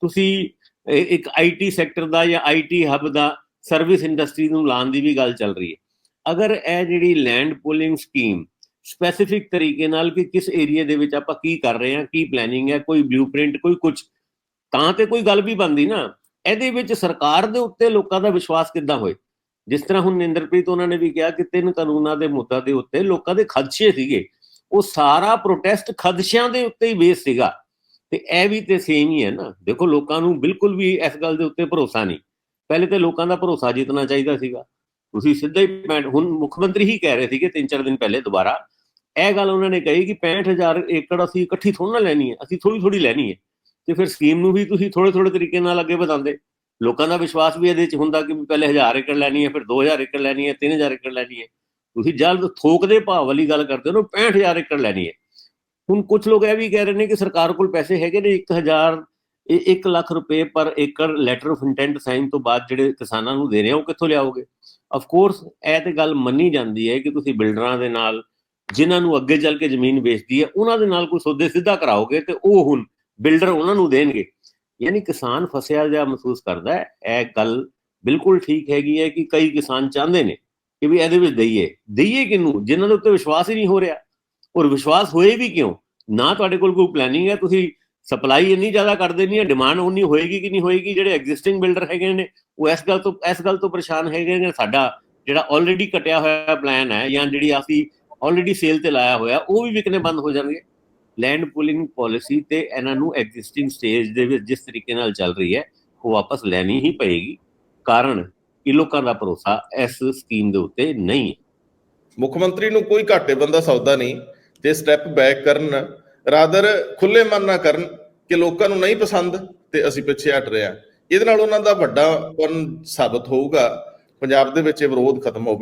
ਤੁਸੀਂ ਇਹ ਇੱਕ ਆਈਟੀ ਸੈਕਟਰ ਦਾ ਜਾਂ ਆਈਟੀ ਹੱਬ ਦਾ ਸਰਵਿਸ ਇੰਡਸਟਰੀ ਨੂੰ ਲਾਉਣ ਦੀ ਵੀ ਗੱਲ ਚੱਲ ਰਹੀ ਹੈ। ਅਗਰ ਇਹ ਜਿਹੜੀ ਲੈਂਡ ਪੂਲਿੰਗ ਸਕੀਮ ਸਪੈਸੀਫਿਕ ਤਰੀਕੇ ਨਾਲ ਕਿ ਕਿਸ ਏਰੀਆ ਦੇ ਵਿੱਚ ਆਪਾਂ ਕੀ ਕਰ ਰਹੇ ਹਾਂ, ਕੀ ਪਲੈਨਿੰਗ ਹੈ, ਕੋਈ ਬਲੂਪ੍ਰਿੰਟ ਕੋਈ ਕੁਝ, ਤਾਂ ਤੇ ਕੋਈ ਗੱਲ ਵੀ ਬਣਦੀ ਨਾ। ਇਹਦੇ ਵਿੱਚ ਸਰਕਾਰ ਦੇ ਉੱਤੇ ਲੋਕਾਂ ਦਾ ਵਿਸ਼ਵਾਸ ਕਿੱਦਾਂ ਹੋਏ? ਜਿਸ ਤਰ੍ਹਾਂ ਹੁਣ ਨਿੰਦਰਪ੍ਰੀਤ ਉਹਨਾਂ ਨੇ ਵੀ ਕਿਹਾ ਕਿ ਤਿੰਨ ਕਾਨੂੰਨਾਂ ਦੇ ਮੁੱਦਾ ਦੇ ਉੱਤੇ ਲੋਕਾਂ ਦੇ ਖਦਸ਼ੇ ਸੀਗੇ। ਉਹ ਸਾਰਾ ਪ੍ਰੋਟੈਸਟ ਖਦਸ਼ਿਆਂ ਦੇ ਉੱਤੇ ਹੀ ਬੇਸ ਸੀਗਾ। ਤੇ ਇਹ ਵੀ ਤੇ ਸੇਮ ਹੀ ਹੈ ਨਾ। ਦੇਖੋ ਲੋਕਾਂ ਨੂੰ ਬਿਲਕੁਲ ਵੀ ਇਸ ਗੱਲ ਦੇ ਉੱਤੇ ਭਰੋਸਾ ਨਹੀਂ। ਪਹਿਲੇ ਤੇ ਲੋਕਾਂ ਦਾ ਭਰੋਸਾ ਜਿੱਤਣਾ ਚਾਹੀਦਾ ਸੀਗਾ। ਤੁਸੀਂ ਸਿੱਧਾ ਹੀ ਪੈਂਟ ਹੁਣ ਮੁੱਖ ਮੰਤਰੀ ਹੀ ਕਹਿ ਰਹੇ ਸੀਗੇ ਤਿੰਨ ਚਾਰ ਦਿਨ ਪਹਿਲੇ ਦੁਬਾਰਾ। ਇਹ ਗੱਲ ਉਹਨਾਂ ਨੇ ਕਹੀ ਕਿ 65000 ਏਕੜ ਅਸੀਂ ਇਕੱਠੀ ਥੋੜਾ ਨਾ ਲੈਣੀ ਹੈ, ਅਸੀਂ ਥੋੜੀ ਥੋੜੀ ਲੈਣੀ ਹੈ। ਤੇ ਫਿਰ ਸਕੀਮ ਨੂੰ ਵੀ ਤੁਸੀਂ ਥੋੜੇ ਥੋੜੇ ਤਰੀਕੇ ਨਾਲ ਅੱਗੇ ਵਧਾਉਂਦੇ। ਲੋਕਾਂ ਦਾ ਵਿਸ਼ਵਾਸ ਵੀ ਇਹਦੇ ਵਿੱਚ ਹੁੰਦਾ ਕਿ ਵੀ ਪਹਿਲੇ 1000 ਏਕੜ ਲੈਣੀ ਹੈ, ਫਿਰ 2000 ਏਕੜ ਲੈਣੀ ਹੈ 3000 ਏਕੜ ਲੈਣੀ ਹੈ। ਤੁਸੀਂ ਜਲਦ ਥੋਕ ਦੇ ਭਾਅ ਵਾਲੀ ਗੱਲ ਕਰਦੇ ਹੋ 65000 ਏਕੜ ਲੈਣੀ ਹੈ। ਹੁਣ ਕੁਝ ਲੋਕ ਇਹ ਵੀ ਕਹਿ ਰਹੇ ਨੇ ਕਿ ਸਰਕਾਰ ਕੋਲ ਪੈਸੇ ਹੈਗੇ ਨੇ 1000 ਇਹ 1 ਲੱਖ ਰੁਪਏ ਪਰ ਏਕੜ ਲੈਟਰ ਆਫ ਇੰਟੈਂਟ ਸਾਈਨ ਤੋਂ ਬਾਅਦ ਜਿਹੜੇ ਕਿਸਾਨਾਂ ਨੂੰ ਦੇ ਰਹੇ ਆ, ਉਹ ਕਿੱਥੋਂ ਲਿਆਓਗੇ? ਆਫ ਕੋਰਸ ਇਹ ਤੇ ਗੱਲ ਮੰਨੀ ਜਾਂਦੀ ਹੈ ਕਿ ਤੁਸੀਂ ਬਿਲਡਰਾਂ ਦੇ ਨਾਲ ਜਿਨ੍ਹਾਂ ਨੂੰ ਅੱਗੇ ਚੱਲ ਕੇ ਜ਼ਮੀਨ ਵੇਚਦੀ ਹੈ, ਉਹਨਾਂ ਦੇ ਨਾਲ ਕੋਈ ਸੌਦੇ ਸਿੱਧਾ ਕਰਾਓਗੇ ਤੇ ਉਹ ਹੁਣ ਬਿਲਡਰ ਉਹਨਾਂ ਨੂੰ ਦੇਣਗੇ। ਯਾਨੀ ਕਿਸਾਨ ਫਸਿਆ ਜਿਹਾ ਮਹਿਸੂਸ ਕਰਦਾ ਹੈ, ਇਹ ਗੱਲ ਬਿਲਕੁਲ ਠੀਕ ਹੈਗੀ ਹੈ ਕਿ ਕਈ ਕਿਸਾਨ ਚਾਹੁੰਦੇ ਨੇ ਕਿ ਵੀ ਇਹਦੇ ਵਿੱਚ ਦਈਏ। ਦਈਏ ਕਿਨੂੰ ਜਿਨ੍ਹਾਂ ਦੇ ਉੱਤੇ ਵਿਸ਼ਵਾਸ ਹੀ ਨਹੀਂ ਹੋ ਰਿਹਾ। ਔਰ ਵਿਸ਼ਵਾਸ ਹੋਏ ਵੀ ਕਿਉਂ? ਨਾ ਤੁਹਾਡੇ ਕੋਲ ਕੋਈ ਪਲੈਨਿੰਗ ਹੈ, ਤੁਸੀਂ ਸਪਲਾਈ ਇੰਨੀ ਜ਼ਿਆਦਾ ਕਰ ਨਹੀਂ ਹੈ ਡਿਮਾਂਡ ਉਨੀ ਹੋਏਗੀ ਕਿ ਨਹੀਂ ਹੋਏਗੀ? ਜਿਹੜੇ ਐਗਜ਼ਿਸਟਿੰਗ ਬਿਲਡਰ ਹੈਗੇ ਨੇ, ਉਹ ਇਸ ਗੱਲ ਤੋਂ, ਇਸ ਗੱਲ ਤੋਂ ਪਰੇਸ਼ਾਨ ਹੈਗੇ ਨੇ, ਸਾਡਾ ਜਿਹੜਾ ਆਲਰੇਡੀ ਕਟਿਆ ਹੋਇਆ ਪਲਾਨ ਹੈ ਜਾਂ ਜਿਹੜੀ ਅਸੀਂ ਆਲਰੇਡੀ ਸੇਲ ਤੇ ਲਾਇਆ ਹੋਇਆ, ਉਹ ਵੀ ਵਿਕਨੇ ਬੰਦ ਹੋ ਜਾਣਗੇ। ਲੈਂਡ ਪੂਲਿੰਗ ਪਾਲਿਸੀ ਤੇ ਇਹਨਾਂ ਨੂੰ ਐਗਜ਼ਿਸਟਿੰਗ ਸਟੇਜ ਦੇ ਵਿੱਚ ਜਿਸ ਤਰੀਕੇ ਨਾਲ ਚੱਲ ਰਹੀ ਹੈ, ਉਹ ਵਾਪਸ ਲੈਣੀ ਹੀ ਪਏਗੀ। ਕਾਰਨ, ਇਹ ਲੋਕਾਂ ਦਾ ਭਰੋਸਾ ਇਸ ਸਕੀਮ ਦੇ ਉੱਤੇ ਨਹੀਂ ਹੈ। ਮੁੱਖ ਮੰਤਰੀ ਨੂੰ ਕੋਈ ਘਾਟੇ ਬੰਦਾ ਸੌਦਾ ਨਹੀਂ। ਜੇ ਸਟੈਪ ਬੈਕ ਕਰਨ ਰਾਦਰ ਖੁੱਲੇ ਮਨ ਨਾ ਕਰਨ ਕਿ ਲੋਕਾਂ ਨੂੰ ਨਹੀਂ ਪਸੰਦ ਤੇ ਅਸੀਂ ਪਿੱਛੇ ਹਟ ਰਹੇ ਹਾਂ। ਇਹਦੇ ਨਾਲ ਉਹਨਾਂ ਦਾ ਵੱਡਾ ਸਾਬਤ ਹੋਊਗਾ। ਪੰਜਾਬ ਦੇ ਵਿੱਚ ਇਹ ਵਿਰੋਧ ਖਤਮ ਹੋਵੇ